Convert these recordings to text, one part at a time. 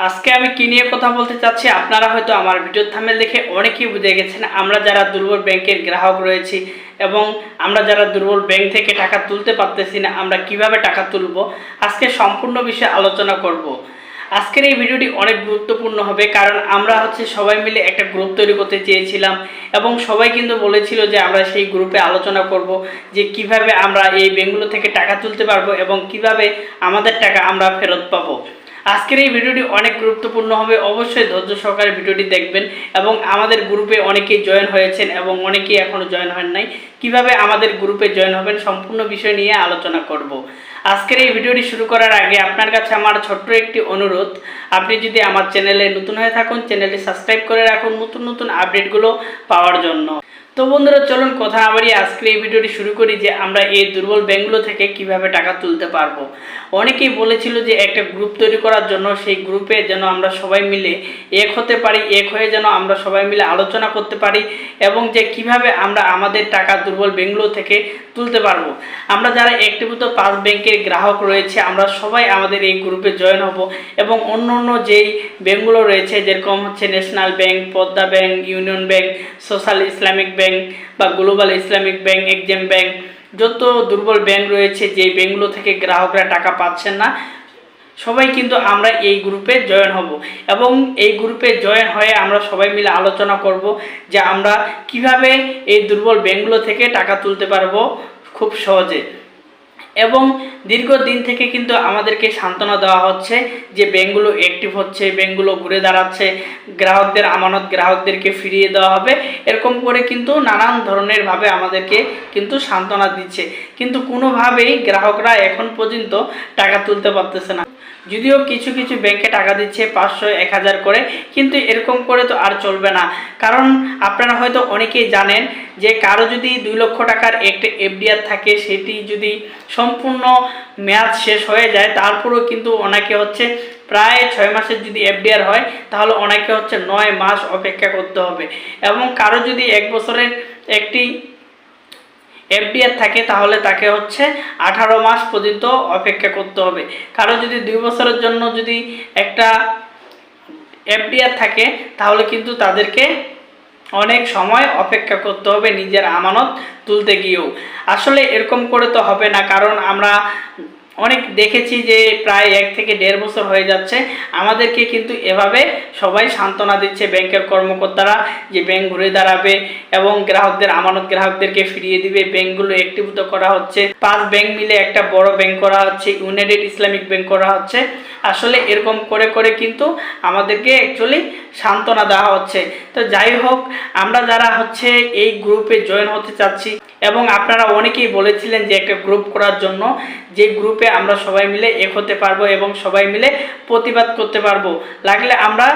আজকে আমি কি নিয়ে কথা বলতে চাচ্ছি, আপনারা হয়তো আমার ভিডিওর থামেল দেখে অনেকেই বুঝে গেছেন, আমরা যারা দুর্বল ব্যাংকের গ্রাহক রয়েছি এবং আমরা যারা দুর্বল ব্যাংক থেকে টাকা তুলতে পারতেছি না, আমরা কীভাবে টাকা তুলব, আজকে সম্পূর্ণ বিষয়ে আলোচনা করব। আজকের এই ভিডিওটি অনেক গুরুত্বপূর্ণ হবে, কারণ আমরা হচ্ছে সবাই মিলে একটা গ্রুপ তৈরি করতে চেয়েছিলাম এবং সবাই কিন্তু বলেছিল যে আমরা সেই গ্রুপে আলোচনা করব যে কীভাবে আমরা এই ব্যাংকগুলো থেকে টাকা তুলতে পারব এবং কীভাবে আমাদের টাকা আমরা ফেরত পাবো। আজকের এই ভিডিওটি অনেক গুরুত্বপূর্ণ হবে। অবশ্যই ধৈর্য সহকারে ভিডিওটি দেখবেন এবং আমাদের গ্রুপে অনেকেই জয়েন হয়েছেন এবং অনেকেই এখনও জয়েন হন নাই। কীভাবে আমাদের গ্রুপে জয়েন হবেন সম্পূর্ণ বিষয় নিয়ে আলোচনা করব। আজকের এই ভিডিওটি শুরু করার আগে আপনার কাছে আমার ছোট্ট একটি অনুরোধ। আপনি যদি আমার চ্যানেলে নতুন হয়ে থাকুন, চ্যানেলটি সাবস্ক্রাইব করে রাখুন নতুন নতুন আপডেটগুলো পাওয়ার জন্য। তো বন্ধুরা, চলুন কথা বাড়িয়ে আজকের এই ভিডিওটি শুরু করি যে আমরা এই দুর্বল ব্যাঙ্কগুলো থেকে কীভাবে টাকা তুলতে পারব। অনেকেই বলেছিল যে একটা গ্রুপ তৈরি করার জন্য সেই গ্রুপে যেন আমরা সবাই মিলে এক হতে পারি, এক হয়ে যেন আমরা সবাই মিলে আলোচনা করতে পারি এবং যে কীভাবে আমরা আমাদের টাকা দুর্বল ব্যাঙ্কগুলো থেকে তুলতে পারব। আমরা যারা একটিভূত পাঁচ ব্যাংকের গ্রাহক রয়েছে, আমরা সবাই আমাদের এই গ্রুপে জয়েন হব এবং অন্য অন্য যেই ব্যাঙ্কগুলো রয়েছে, যেরকম হচ্ছে national bank Padma bank union bank social Islamic bank বা global Islamic bank Exim bank যত দুর্বল ব্যাংক রয়েছে যে ব্যাংকগুলো থেকে গ্রাহকরা টাকা পাচ্ছেন না, সবাই কিন্তু আমরা এই গ্রুপে জয়েন হব। এবং এই গ্রুপে জয়েন হয়ে আমরা সবাই মিলে আলোচনা করব যে আমরা কীভাবে এই দুর্বল ব্যাংকগুলো থেকে টাকা তুলতে পারব খুব সহজে। এবং দীর্ঘদিন থেকে কিন্তু আমাদেরকে সান্ত্বনা দেওয়া হচ্ছে যে ব্যাঙ্কগুলো অ্যাক্টিভ হচ্ছে, ব্যাঙ্কগুলো ঘুরে দাঁড়াচ্ছে, গ্রাহকদের আমানত গ্রাহকদেরকে ফিরিয়ে দেওয়া হবে। এরকম করে কিন্তু নানান ধরনের ভাবে আমাদেরকে কিন্তু সান্ত্বনা দিচ্ছে। কিন্তু কোনোভাবেই গ্রাহকরা এখন পর্যন্ত টাকা তুলতে পারতেছে না। যদিও কিছু কিছু ব্যাংকে টাকা দিচ্ছে পাঁচশো, এক হাজার করে, কিন্তু এরকম করে তো আর চলবে না। কারণ আপনারা হয়তো অনেকেই জানেন যে কারও যদি দুই লক্ষ টাকার একটা এফডিআর থাকে, সেটি যদি সম্পূর্ণ মেয়াদ শেষ হয়ে যায়, তারপরেও কিন্তু অনেকে হচ্ছে প্রায় ছয় মাসের যদি এফডিআর হয়, তাহলে অনেকে হচ্ছে নয় মাস অপেক্ষা করতে হবে। এবং কারও যদি এক বছরের একটি এফডিআর থাকে, তাহলে তাকে হচ্ছে আঠারো মাস পর্যন্ত অপেক্ষা করতে হবে। কারও যদি দুই বছরের জন্য যদি একটা এফডিআর থাকে, তাহলে কিন্তু তাদেরকে অনেক সময় অপেক্ষা করতে হবে নিজের আমানত তুলতে গিয়েও। আসলে এরকম করে তো হবে না, কারণ আমরা অনেক দেখেছি যে প্রায় এক থেকে দেড় বছর হয়ে যাচ্ছে। আমাদেরকে কিন্তু এভাবে সবাই সান্ত্বনা দিচ্ছে ব্যাংকের কর্মকর্তারা যে ব্যাংক ঘুরে দাঁড়াবে এবং গ্রাহকদের, আমানত গ্রাহকদেরকে ফিরিয়ে দিবে। ব্যাংকগুলো একটিভূত করা হচ্ছে। পাঁচ ব্যাংক মিলে একটা বড় ব্যাংক করা হচ্ছে, ইউনাইটেড ইসলামিক ব্যাংক করা হচ্ছে। আসলে এরকম করে করে কিন্তু আমাদেরকে অ্যাকচুয়ালি সান্ত্বনা দেওয়া হচ্ছে। তো যাই হোক, আমরা যারা হচ্ছে এই গ্রুপে জয়েন হতে চাচ্ছি এবং আপনারা অনেকেই বলেছিলেন যে একটা গ্রুপ করার জন্য যে গ্রুপে আমরা সবাই মিলে এক হতে পারব এবং সবাই মিলে প্রতিবাদ করতে পারব। লাগলে আমরা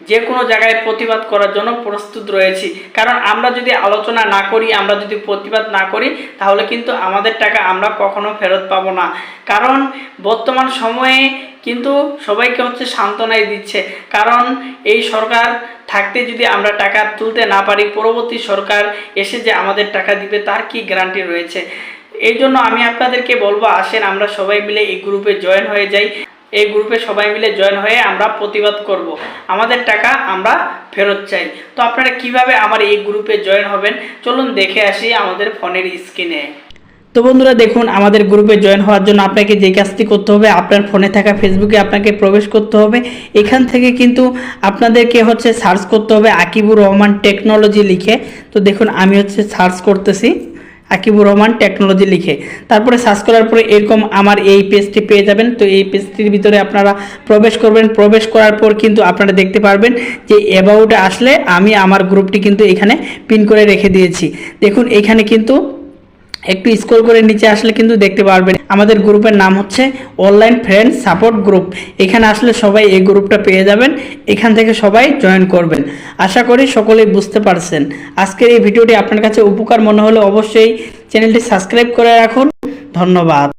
যে কোনো জায়গায় প্রতিবাদ করার জন্য প্রস্তুত রয়েছি। কারণ আমরা যদি আলোচনা না করি, আমরা যদি প্রতিবাদ না করি, তাহলে কিন্তু আমাদের টাকা আমরা কখনো ফেরত পাবো না। কারণ বর্তমান সময়ে কিন্তু সবাইকে হচ্ছে সান্ত্বনাই দিচ্ছে। কারণ এই সরকার থাকতে যদি আমরা টাকা তুলতে না পারি, পরবর্তী সরকার এসে যে আমাদের টাকা দিবে, তার কি গ্যারান্টি রয়েছে? এই জন্য আমি আপনাদেরকে বলব, আসেন আমরা সবাই মিলে এই গ্রুপে জয়েন হয়ে যাই। এই গ্রুপে সবাই মিলে জয়েন হয়ে আমরা প্রতিবাদ করব। আমাদের টাকা আমরা ফেরত চাই। তো আপনারা কীভাবে আমার এই গ্রুপে জয়েন হবেন? চলুন দেখে আসি আমাদের ফোনের স্ক্রিনে তো বন্ধুরা দেখুন, আমাদের গ্রুপে জয়েন হওয়ার জন্য আপনাকে যে কাজটি করতে হবে, আপনার ফোনে থাকা ফেসবুকে আপনাকে প্রবেশ করতে হবে। এখান থেকে কিন্তু আপনাদেরকে হচ্ছে সার্চ করতে হবে আকিবুর রহমান টেকনোলজি লিখে। তো দেখুন, আমি হচ্ছে সার্চ করতেছি আকিবুর রহমান টেকনোলজি লিখে। তারপরে সার্চ করার পরে এরকম আমার এই পেজটি পেয়ে যাবেন। তো এই পেজটির ভিতরে আপনারা প্রবেশ করবেন। প্রবেশ করার পর কিন্তু আপনারা দেখতে পারবেন যে অ্যাবাউটে আসলে আমি আমার গ্রুপটি কিন্তু এখানে পিন করে রেখে দিয়েছি। দেখুন, এখানে কিন্তু একটু স্ক্রল করে নিচে আসলে কিন্তু দেখতে পারবেন। আমাদের গ্রুপের নাম হচ্ছে অনলাইন ফ্রেন্ড সাপোর্ট গ্রুপ এখানে আসলে সবাই এই গ্রুপটা পেয়ে যাবেন, এখান থেকে সবাই জয়েন করবেন। আশা করি সকলেই বুঝতে পারছেন। আজকের এই ভিডিওটি আপনার কাছে উপকার মনে হলে অবশ্যই চ্যানেলটি সাবস্ক্রাইব করে রাখুন। ধন্যবাদ।